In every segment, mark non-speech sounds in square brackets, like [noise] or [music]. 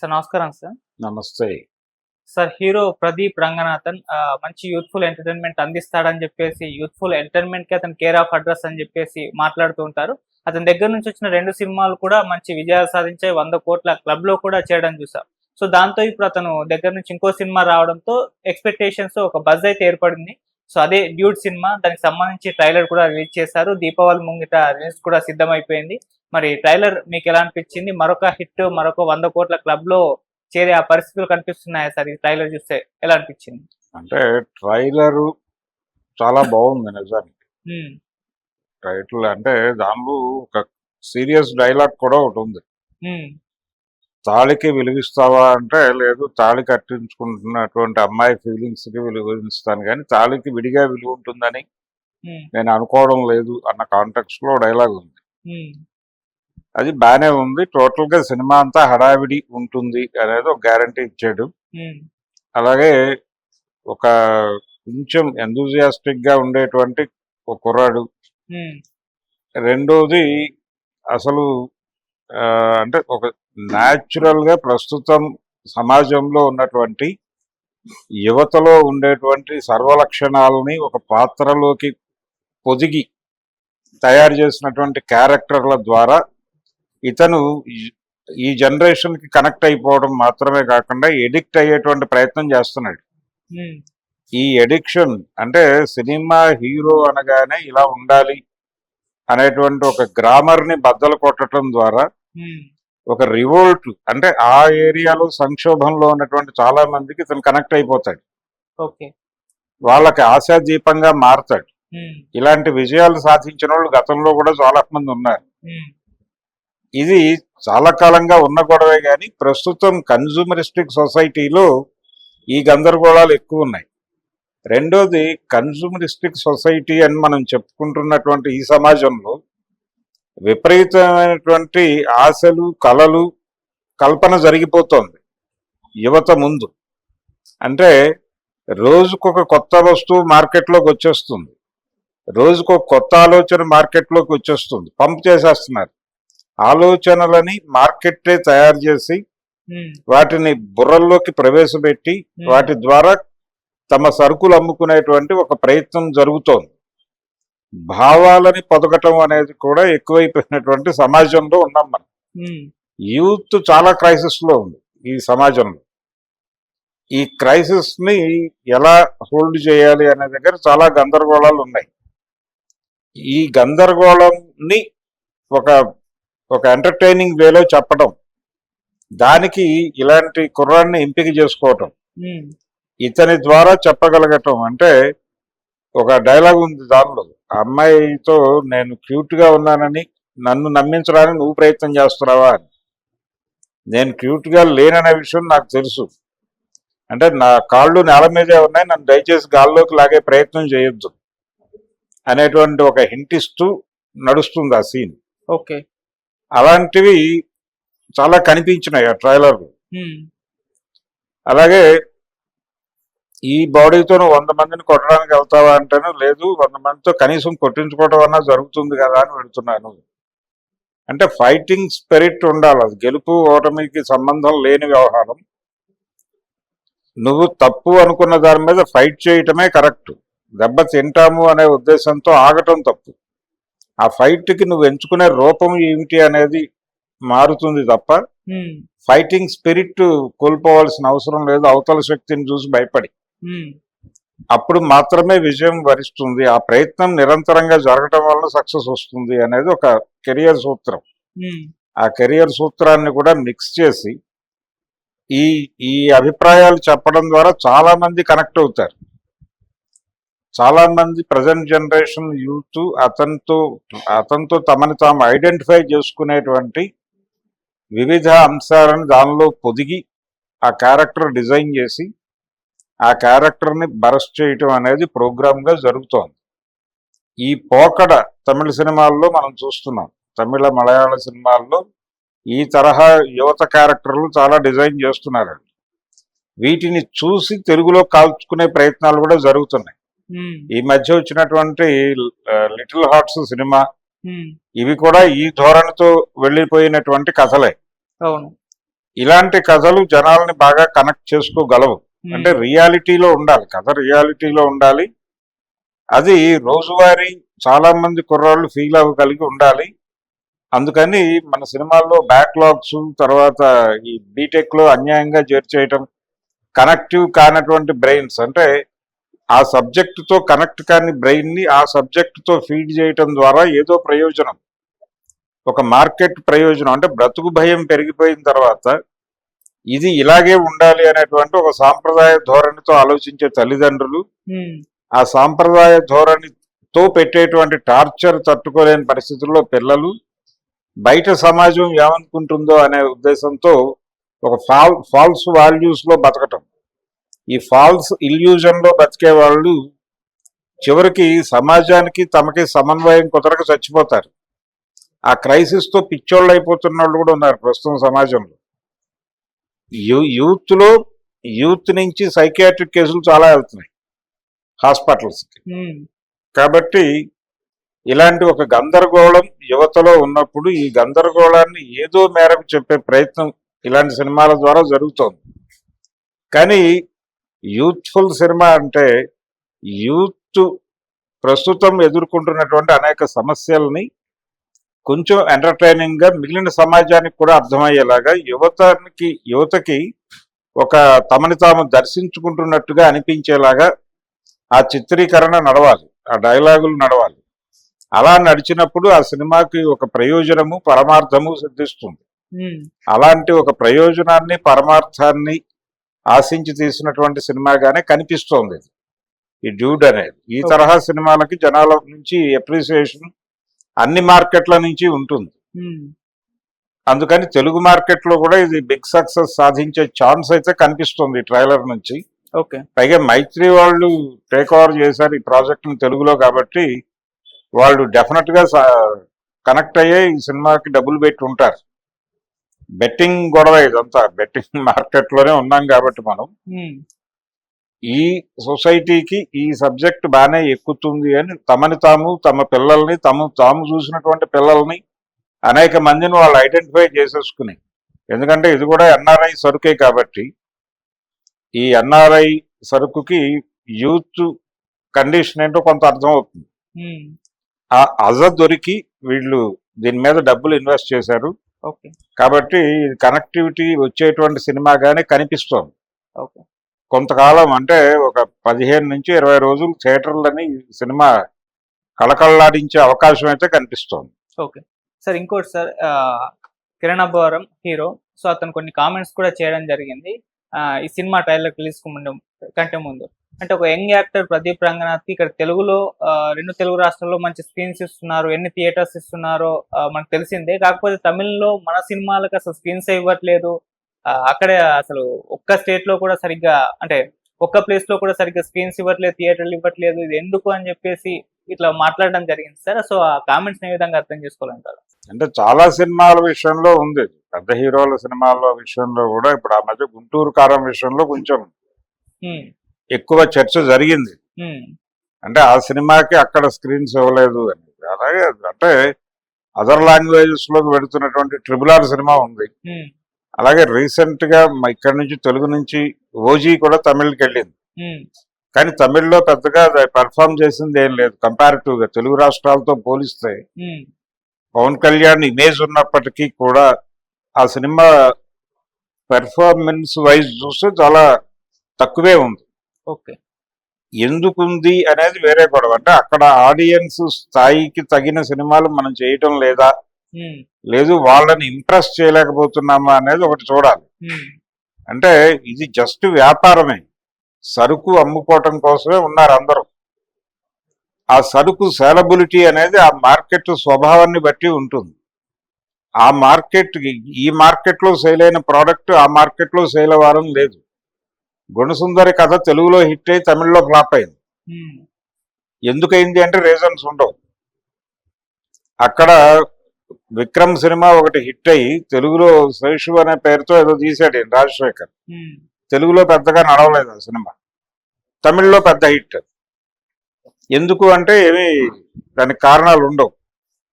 Sir నమస్కారం sir. నమస్తే. Sir hero Pradeep Ranganathan మంచి యూత్ఫుల్ ఎంటర్టైన్మెంట్ అందిస్తాడని చెప్పేసి యూత్ఫుల్ ఎంటర్టైన్మెంట్కి అతను కేర్ ఆఫ్ అడ్రస్ అని చెప్పేసి మాట్లాడుతూ ఉంటారు. అతని దగ్గర నుంచి వచ్చిన రెండు సినిమాలు కూడా మంచి విజయాలు సాధించాయి. వంద కోట్ల క్లబ్లో కూడా చేయడం చూసాం. సో దాంతో ఇప్పుడు అతను దగ్గర నుంచి ఇంకో సినిమా రావడంతో ఎక్స్పెక్టేషన్స్ ఒక బజ్ అయితే ఏర్పడింది. సో అదే డ్యూడ్ సినిమా. దానికి సంబంధించి ట్రైలర్ కూడా రిలీజ్ చేశారు. దీపావళి ముంగిట రిలీజ్ కూడా సిద్ధమైపోయింది. మరి ట్రైలర్ మీకు ఎలా అనిపించింది? మరొక హిట్ మరొక వంద కోట్ల క్లబ్లో చేరే ఆ పరిస్థితులు కనిపిస్తున్నాయా సార్? ఈ ట్రైలర్ చూస్తే ఎలా అనిపించింది? అంటే ట్రైలర్ చాలా బాగుంది నిజానికి. టైటిల్ అంటే దానిలో ఒక సీరియస్ డైలాగ్ కూడా ఒకటి ఉంది. తాళికి విలువిస్తావా అంటే లేదు తాళి కట్టించుకుంటున్నటువంటి అమ్మాయి ఫీలింగ్స్కి విలువిస్తాను కానీ తాళికి విడిగా విలువ ఉంటుందని నేను అనుకోవడం లేదు అన్న కాంటెక్స్ట్లో డైలాగ్ ఉంది. అది బాగానే ఉంది. టోటల్గా సినిమా అంతా హడావిడి ఉంటుంది అనేది ఒక గ్యారంటీ ఇచ్చాడు. ఉమ్, అలాగే ఒక కొంచెం ఎంతూజియాస్టిక్గా ఉండేటువంటి ఒక కుర్రాడు. ఉమ్, రెండోది అసలు అంటే ఒక న్యాచురల్గా ప్రస్తుతం సమాజంలో ఉన్నటువంటి యువతలో ఉండేటువంటి సర్వలక్షణాలని ఒక పాత్రలోకి పొదిగి తయారు చేసినటువంటి క్యారెక్టర్ల ద్వారా ఇతను ఈ- జనరేషన్కి కనెక్ట్ అయిపోవడం మాత్రమే కాకుండా ఎడిక్ట్ అయ్యేటువంటి ప్రయత్నం చేస్తున్నాడు. ఉమ్, ఈ ఎడిక్షన్ అంటే సినిమా హీరో అనగానే ఇలా ఉండాలి అనేటువంటి ఒక గ్రామర్ని బద్దలు కొట్టడం ద్వారా ఉమ్, ఒక రివోల్ట్ అంటే ఆ ఏరియాలో సంక్షోభంలో ఉన్నటువంటి చాలా మందికి ఇతను కనెక్ట్ అయిపోతాడు. ఓకే. వాళ్ళకి ఆశాదీపంగా మారతాడు. ఉమ్, ఇలాంటి విజయాలు సాధించిన వాళ్ళు గతంలో కూడా చాలా మంది ఉన్నారు. ఇది చాలా కాలంగా ఉన్న గొడవే కానీ ప్రస్తుతం కన్జూమరిస్టిక్ సొసైటీలో ఈ గందరగోళాలు ఎక్కువ ఉన్నాయి. రెండోది కన్జూమరిస్టిక్ సొసైటీ అని మనం చెప్పుకుంటున్నటువంటి ఈ సమాజంలో విపరీతమైనటువంటి ఆశలు కలలు కల్పన జరిగిపోతోంది యువత ముందు. అంటే రోజుకొక కొత్త వస్తువు మార్కెట్లోకి వచ్చేస్తుంది. రోజుకొక కొత్త ఆలోచన మార్కెట్లోకి వచ్చేస్తుంది. పంప్ చేసేస్తున్నారు. ఆలోచనలని మార్కెట్టే తయారు చేసి వాటిని బుర్రల్లోకి ప్రవేశపెట్టి వాటి ద్వారా తమ సరుకులు అమ్ముకునేటువంటి ఒక ప్రయత్నం జరుగుతోంది. భావాలని పొదగటం అనేది కూడా ఎక్కువైపోయినటువంటి సమాజంలో ఉన్నాం మనం. యూత్ చాలా క్రైసిస్లో ఉంది ఈ సమాజంలో. ఈ క్రైసిస్ని ఎలా హోల్డ్ చేయాలి అనే దగ్గర చాలా గందరగోళాలు ఉన్నాయి. ఈ గందరగోళంని ఒక ఒక ఎంటర్టైనింగ్ వేలో చెప్పడం దానికి ఇలాంటి కుర్రాన్ని ఎంపిక చేసుకోవటం. ఇతని ద్వారా చెప్పగలగటం. అంటే ఒక డైలాగ్ ఉంది దానిలో. అమ్మాయితో నేను క్యూట్గా ఉన్నానని నన్ను నమ్మించడానికి నువ్వు ప్రయత్నం చేస్తున్నావా అని. నేను క్యూట్గా లేననే విషయం నాకు తెలుసు. అంటే నా కాళ్ళు నేల మీదే ఉన్నాయి. నన్ను దయచేసి గాల్లోకి లాగే ప్రయత్నం చేయొద్దు. అనేటువంటి ఒక హింట్ ఇస్తూ నడుస్తుంది ఆ సీన్ ఓకే. అలాంటివి చాలా కనిపించినాయి ఆ ట్రైలర్ ఉమ్, అలాగే ఈ బాడీతో నువ్వు వంద మందిని కొట్టడానికి వెళ్తావా అంటేనే లేదు వంద మందితో కనీసం కొట్టించుకోవడం అన్నా జరుగుతుంది కదా అని వెళుతున్నాను. అంటే ఫైటింగ్ స్పిరిట్ ఉండాలి అది. గెలుపు ఓటమికి సంబంధం లేని వ్యవహారం. నువ్వు తప్పు అనుకున్న దాని మీద ఫైట్ చేయటమే కరెక్ట్ దెబ్బ తింటాము అనే ఉద్దేశంతో ఆగటం తప్పు. ఆ ఫైట్కి నువ్వు ఎంచుకునే రూపం ఏమిటి అనేది మారుతుంది తప్ప ఫైటింగ్ స్పిరిట్ కోల్పోవాల్సిన అవసరం లేదు. అవతల శక్తిని చూసి భయపడి. అప్పుడు మాత్రమే విజయం వరిస్తుంది. ఆ ప్రయత్నం నిరంతరంగా జరగటం వల్ల సక్సెస్ వస్తుంది అనేది ఒక కెరియర్ సూత్రం. ఆ కెరియర్ సూత్రాన్ని కూడా మిక్స్ చేసి ఈ ఈ అభిప్రాయాలు చెప్పడం ద్వారా చాలా మంది కనెక్ట్ అవుతారు. చాలా మంది ప్రజెంట్ జనరేషన్ యూత్ అతనితో అతనితో తమని తాము ఐడెంటిఫై చేసుకునేటువంటి వివిధ అంశాలను దానిలో పొదిగి ఆ క్యారెక్టర్ డిజైన్ చేసి ఆ క్యారెక్టర్ని బరస్ చేయటం అనేది ప్రోగ్రామ్గా జరుగుతోంది. ఈ పోకడ తమిళ సినిమాల్లో మనం చూస్తున్నాం. తమిళ మలయాళ సినిమాల్లో ఈ తరహా యువత క్యారెక్టర్లు చాలా డిజైన్ చేస్తున్నారండి. వీటిని చూసి తెలుగులో కాల్చుకునే ప్రయత్నాలు కూడా జరుగుతున్నాయి. ఈ మధ్య వచ్చినటువంటి లిటిల్ హార్ట్స్ సినిమా ఇవి కూడా ఈ ధోరణితో వెళ్ళిపోయినటువంటి కథలే. అవును. ఇలాంటి కథలు జనాల్ని బాగా కనెక్ట్ చేసుకోగలవు. అంటే రియాలిటీలో ఉండాలి. కథ రియాలిటీలో ఉండాలి. అది రోజువారీ చాలా మంది కుర్రాళ్ళు ఫీల్ అవ్వగలిగి ఉండాలి. అందుకని మన సినిమాల్లో బ్యాక్లాగ్స్ తర్వాత ఈ బీటెక్లో అన్యాయంగా చేర్చేయటం కనెక్టివ్ కానటువంటి బ్రెయిన్స్ అంటే ఆ సబ్జెక్ట్తో కనెక్ట్ కాని బ్రెయిన్ని ఆ సబ్జెక్ట్తో ఫీడ్ చేయటం ద్వారా ఏదో ప్రయోజనం. ఒక మార్కెట్ ప్రయోజనం. అంటే బ్రతుకు భయం పెరిగిపోయిన తర్వాత ఇది ఇలాగే ఉండాలి అనేటువంటి ఒక సాంప్రదాయ ధోరణితో ఆలోచించే తల్లిదండ్రులు ఆ సాంప్రదాయ ధోరణితో పెట్టేటువంటి టార్చర్ తట్టుకోలేని పరిస్థితుల్లో పిల్లలు బయట సమాజం ఏమనుకుంటుందో అనే ఉద్దేశంతో ఒక ఫాల్ ఫాల్స్ వాల్యూస్లో బతకటం. ఈ ఫాల్స్ ఇల్యూజన్లో బతికే వాళ్ళు చివరికి సమాజానికి తమకి సమన్వయం కుదరక చచ్చిపోతారు. ఆ క్రైసిస్తో పిచ్చోళ్ళు అయిపోతున్న వాళ్ళు కూడా ఉన్నారు ప్రస్తుతం సమాజంలో. యూ యూత్లో యూత్ నుంచి సైకియాట్రిక్ కేసులు చాలా వెళ్తున్నాయి. హాస్పిటల్స్కి. ఉమ్, కాబట్టి ఇలాంటి ఒక గందరగోళం యువతలో ఉన్నప్పుడు ఈ గందరగోళాన్ని ఏదో మేరకు చెప్పే ప్రయత్నం ఇలాంటి సినిమాల ద్వారా జరుగుతోంది. కానీ యూత్ఫుల్ సినిమా అంటే యూత్ ప్రస్తుతం ఎదుర్కొంటున్నటువంటి అనేక సమస్యల్ని కొంచెం ఎంటర్టైనింగ్గా మిగిలిన సమాజానికి కూడా అర్థమయ్యేలాగా యువతకి యువతకి ఒక తమని తాము దర్శించుకుంటున్నట్టుగా అనిపించేలాగా ఆ చిత్రీకరణ నడవాలి ఆ డైలాగులు నడవాలి. అలా నడిచినప్పుడు ఆ సినిమాకి ఒక ప్రయోజనము పరమార్థము సిద్ధిస్తుంది. అలాంటి ఒక ప్రయోజనాన్ని పరమార్థాన్ని ఆశించి తీసినటువంటి సినిమాగానే కనిపిస్తోంది ఇది. ఈ డ్యూడ్ అనేది. ఈ తరహా సినిమాలకి జనాల నుంచి అప్రిసియేషన్ అన్ని మార్కెట్ల నుంచి ఉంటుంది. అందుకని తెలుగు మార్కెట్లో కూడా ఇది బిగ్ సక్సెస్ సాధించే ఛాన్స్ అయితే కనిపిస్తుంది ట్రైలర్ నుంచి. ఓకే. పైగా మైత్రి వాళ్ళు టేక్ ఓవర్ చేశారు ఈ ప్రాజెక్ట్ని తెలుగులో కాబట్టి వాళ్ళు డెఫినెట్గా కనెక్ట్ అయ్యే ఈ సినిమాకి డబ్బులు పెట్టి ఉంటారు. బెట్టింగ్ గొడవ ఇదంతా బెట్టింగ్ [laughs] మార్కెట్లోనే ఉన్నాం కాబట్టి మనం. ఈ సొసైటీకి ఈ సబ్జెక్ట్ బాగానే ఎక్కుతుంది అని తమని తాము తమ పిల్లల్ని తమ తాము చూసినటువంటి పిల్లల్ని అనేక మందిని వాళ్ళు ఐడెంటిఫై చేసేసుకుని. ఎందుకంటే ఇది కూడా ఎన్ఆర్ఐ సరుకే కాబట్టి. ఈ ఎన్ఆర్ఐ సరుకుకి యూత్ కండిషన్ ఏంటో కొంత అర్థం అవుతుంది ఆ అజ దొరికి వీళ్ళు దీని మీద డబ్బులు ఇన్వెస్ట్ చేశారు. ఓకే. కాబట్టి కనెక్టివిటీ వచ్చేటువంటి సినిమాగానే కనిపిస్తోంది. ఓకే. కొంతకాలం అంటే ఒక పదిహేను నుంచి ఇరవై రోజులు థియేటర్లని ఈ సినిమా కళకళలాడించే అవకాశం అయితే కనిపిస్తోంది. ఓకే. సార్ ఇంకోటి sir Kiran Abbavaram hero. So అతను కొన్ని కామెంట్స్ కూడా చేయడం జరిగింది. ఈ సినిమా ట్రైలర్ రిలీజ్ కంటే ముందు. అంటే ఒక యంగ్ యాక్టర్ ప్రదీప్ రంగనాథ్ ఇక్కడ తెలుగులో రెండు తెలుగు రాష్ట్రాల్లో మంచి స్క్రీన్స్ ఇస్తున్నారు ఎన్ని థియేటర్స్ ఇస్తున్నారో మనకు తెలిసిందే. కాకపోతే తమిళ్ళో మన సినిమాలకు అసలు స్క్రీన్స్ ఇవ్వట్లేదు. అక్కడే అసలు ఒక్క స్టేట్లో కూడా సరిగ్గా అంటే ఒక్క ప్లేస్లో కూడా సరిగ్గా స్క్రీన్స్ ఇవ్వట్లేదు థియేటర్లు ఇవ్వట్లేదు. ఇది ఎందుకు అని చెప్పేసి ఇట్లా మాట్లాడడం జరిగింది సార్. సో ఆ కామెంట్స్ ఏ విధంగా అర్థం చేసుకోవాలంటారు? అంటే చాలా సినిమాల విషయంలో ఉంది. పెద్ద హీరోల సినిమాల విషయంలో కూడా ఇప్పుడు ఆ మధ్య గుంటూరు కారం విషయంలో కొంచెం ఎక్కువ చర్చ జరిగింది. అంటే ఆ సినిమాకి అక్కడ స్క్రీన్స్ ఇవ్వలేదు అని. అలాగే అంటే అదర్ లాంగ్వేజెస్లోకి పెడుతున్నటువంటి ట్రిబుల్ ఆర్ సినిమా ఉంది. అలాగే రీసెంట్గా ఇక్కడ నుంచి తెలుగు నుంచి ఓజీ కూడా తమిళ్కి వెళ్ళింది. కానీ తమిళ్ళో పెద్దగా పెర్ఫామ్ చేసింది ఏం లేదు. కంపారిటివ్గా తెలుగు రాష్ట్రాలతో పోలిస్తే పవన్ కళ్యాణ్ ఇమేజ్ ఉన్నప్పటికీ కూడా ఆ సినిమా పెర్ఫార్మెన్స్ వైజ్ చూస్తే చాలా తక్కువే ఉంది. ఓకే. ఎందుకుంది అనేది వేరే గొడవ అంటే అక్కడ ఆడియన్స్ స్థాయికి తగిన సినిమాలు మనం చేయటం లేదా? లేదు వాళ్ళని ఇంప్రెస్ చేయలేకపోతున్నామా అనేది ఒకటి చూడాలి. అంటే ఇది జస్ట్ వ్యాపారమే. సరుకు అమ్ముకోవటం కోసమే ఉన్నారు అందరూ. ఆ సరుకు సేలబిలిటీ అనేది ఆ మార్కెట్ స్వభావాన్ని బట్టి ఉంటుంది. ఆ మార్కెట్ ఈ మార్కెట్లో సేల్ అయిన ప్రోడక్ట్ ఆ మార్కెట్లో సేల్ అవ్వడం లేదు. గుణసుందరి కథ తెలుగులో హిట్ అయి తమిళ్ళో ఫ్లాప్ అయింది. ఎందుకైంది అంటే రీజన్స్ ఉండవు. అక్కడ విక్రమ్ సినిమా ఒకటి హిట్ అయ్యి తెలుగులో శేషు అనే పేరుతో ఏదో తీసాడు రాజశేఖర్. తెలుగులో పెద్దగా నడవలేదు ఆ సినిమా. తమిళ్ళో పెద్ద హిట్. ఎందుకు అంటే ఏమి దానికి కారణాలు ఉండవు.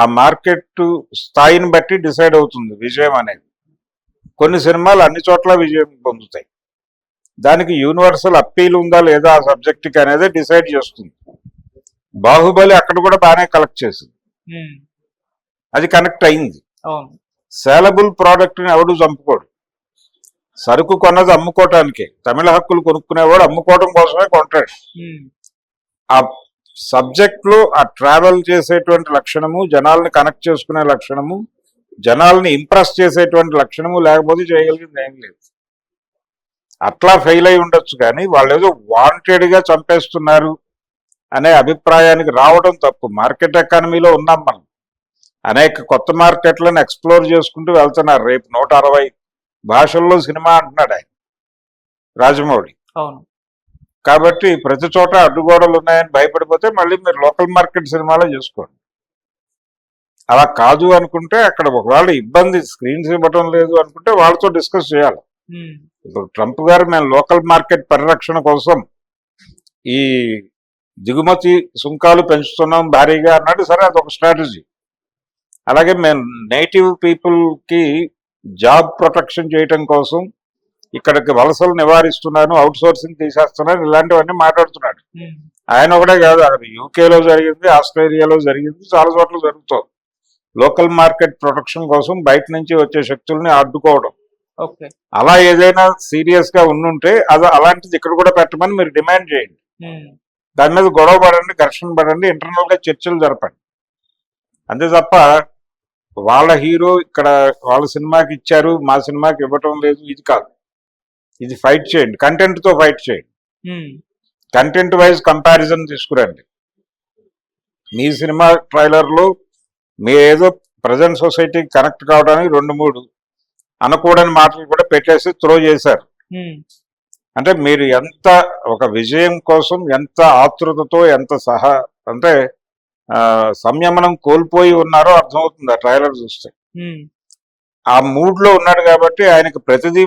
ఆ మార్కెట్ స్థాయిని బట్టి డిసైడ్ అవుతుంది విజయం అనేది. కొన్ని సినిమాలు అన్ని చోట్ల విజయం పొందుతాయి. దానికి యూనివర్సల్ అప్పీల్ ఉందా లేదా ఆ సబ్జెక్ట్కి అనేది డిసైడ్ చేస్తుంది. బాహుబలి అక్కడ కూడా బాగానే కలెక్ట్ చేసింది. అది కనెక్ట్ అయింది. సేలబుల్ ప్రోడక్ట్ని ఎవడు చంపుకోడు. సరుకు కొన్నది అమ్ముకోవటానికే తమిళ హక్కులు కొనుక్కునేవాడు అమ్ముకోవడం కోసమే కొంటాడు. ఆ సబ్జెక్ట్లో ఆ ట్రావెల్ చేసేటువంటి లక్షణము జనాల్ని కనెక్ట్ చేసుకునే లక్షణము జనాల్ని ఇంప్రెస్ చేసేటువంటి లక్షణము లేకపోతే చేయగలిగింది ఏం లేదు. అట్లా ఫెయిల్ అయి ఉండొచ్చు కానీ వాళ్ళు ఏదో వాంటెడ్గా చంపేస్తున్నారు అనే అభిప్రాయానికి రావడం తప్పు. మార్కెట్ ఎకానమీలో ఉన్నాం మనం. అనేక కొత్త మార్కెట్లను ఎక్స్ప్లోర్ చేసుకుంటూ వెళ్తున్నారు. రేపు నూట అరవై భాషల్లో సినిమా అంటున్నాడు ఆయన రాజమౌళి. అవును. కాబట్టి ప్రతి చోట అడ్డుగోడలు ఉన్నాయని భయపడిపోతే మళ్ళీ మీరు లోకల్ మార్కెట్ సినిమాలో చేసుకోండి. అలా కాదు అనుకుంటే అక్కడ ఒకవేళ ఇబ్బంది స్క్రీన్స్ ఇవ్వటం లేదు అనుకుంటే వాళ్ళతో డిస్కస్ చేయాలి. ఇప్పుడు ట్రంప్ గారు మేము లోకల్ మార్కెట్ పరిరక్షణ కోసం ఈ దిగుమతి సుంకాలు పెంచుతున్నాం భారీగా అన్నాడు. సరే అదొక స్ట్రాటజీ. అలాగే మేము నేటివ్ పీపుల్కి జాబ్ ప్రొటెక్షన్ చేయటం కోసం ఇక్కడికి వలసలు నివారిస్తున్నాను అవుట్ సోర్సింగ్ తీసేస్తున్నాను ఇలాంటివన్నీ మాట్లాడుతున్నాడు. ఉమ్, ఆయన ఒకటే కాదు అది యూకేలో జరిగింది ఆస్ట్రేలియాలో జరిగింది చాలా చోట్ల జరుగుతుంది. లోకల్ మార్కెట్ ప్రొటెక్షన్ కోసం బయట నుంచి వచ్చే శక్తుల్ని అడ్డుకోవడం. అలా ఏదైనా సీరియస్గా ఉండుంటే అది అలాంటిది ఇక్కడ కూడా పెట్టమని మీరు డిమాండ్ చేయండి. ఉమ్, దాని మీద గొడవ పడండి ఘర్షణ పడండి ఇంటర్నల్గా చర్చలు జరపండి. అంతే తప్ప వాళ్ళ హీరో ఇక్కడ వాళ్ళ సినిమాకి ఇచ్చారు మా సినిమాకి ఇవ్వటం లేదు ఇది కాదు. ఇది ఫైట్ చేయండి. కంటెంట్తో ఫైట్ చేయండి. కంటెంట్ వైజ్ కంపారిజన్ తీసుకురండి. మీ సినిమా ట్రైలర్లో మీ ఏదో ప్రజెంట్ సొసైటీకి కనెక్ట్ కావడానికి రెండు మూడు అనకూడని మాటలు కూడా పెట్టేసి త్రో చేశారు. ఉమ్, అంటే మీరు ఎంత ఒక విజయం కోసం ఎంత ఆతృతతో ఎంత సహా అంటే సంయమనం కోల్పోయి ఉన్నారో అర్థమవుతుంది ఆ ట్రైలర్ చూస్తే. ఉమ్, ఆ మూడ్లో ఉన్నాడు కాబట్టి ఆయనకు ప్రతిదీ